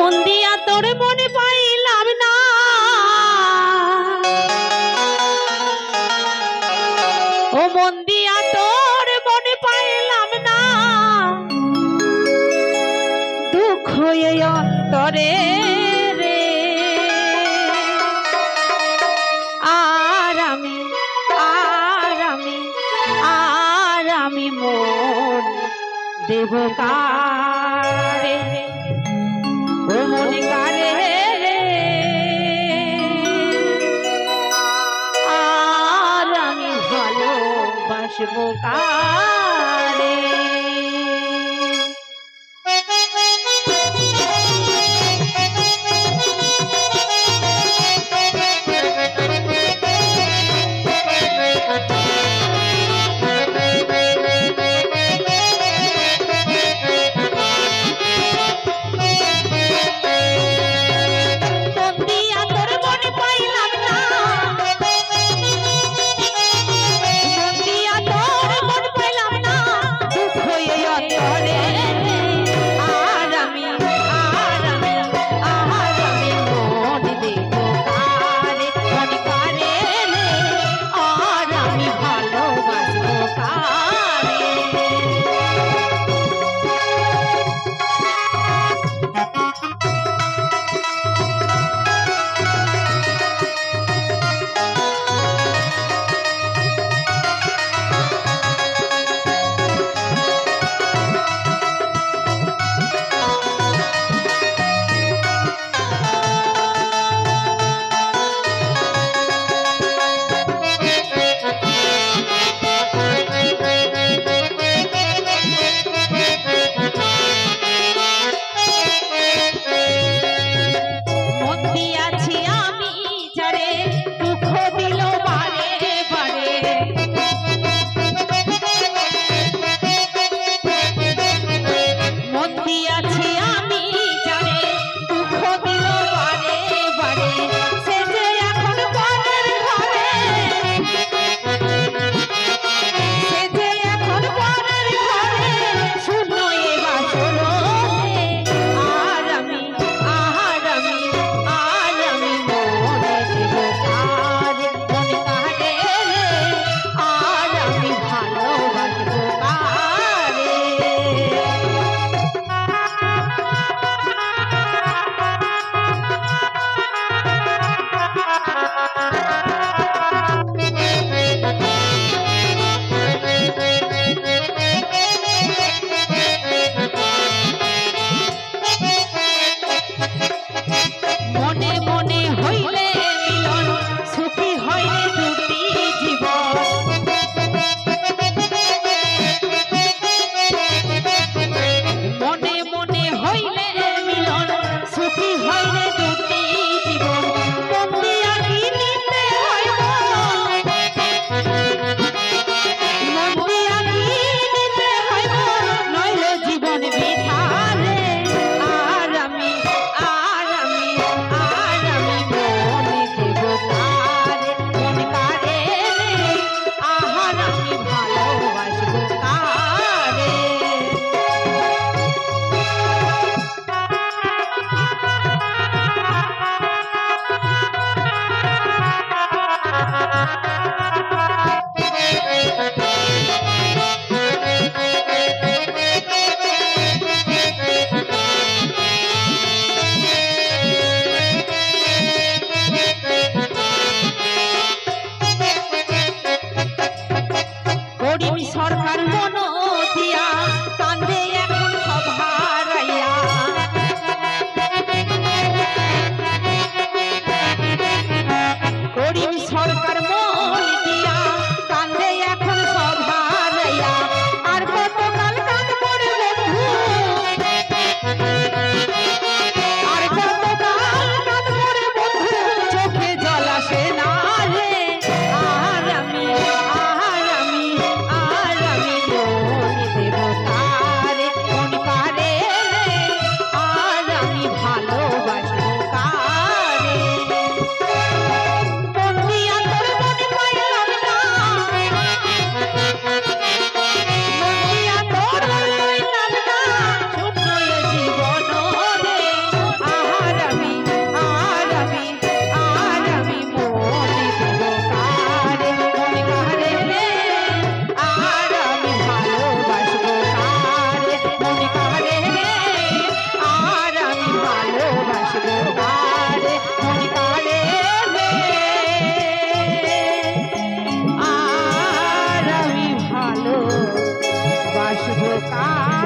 মন দিয়া তোর মনে পাইলাম না। ও মন দিয়া তোর মনে পাইলাম না। দুঃখ অন্তরে রে। আর আমি আর আমি আর আমি দেব কারে? ভালোবাসবো ওই সরকার মন দিয়া কান্দে এখন সভারাইয়া। গরিব সরকার 啥啊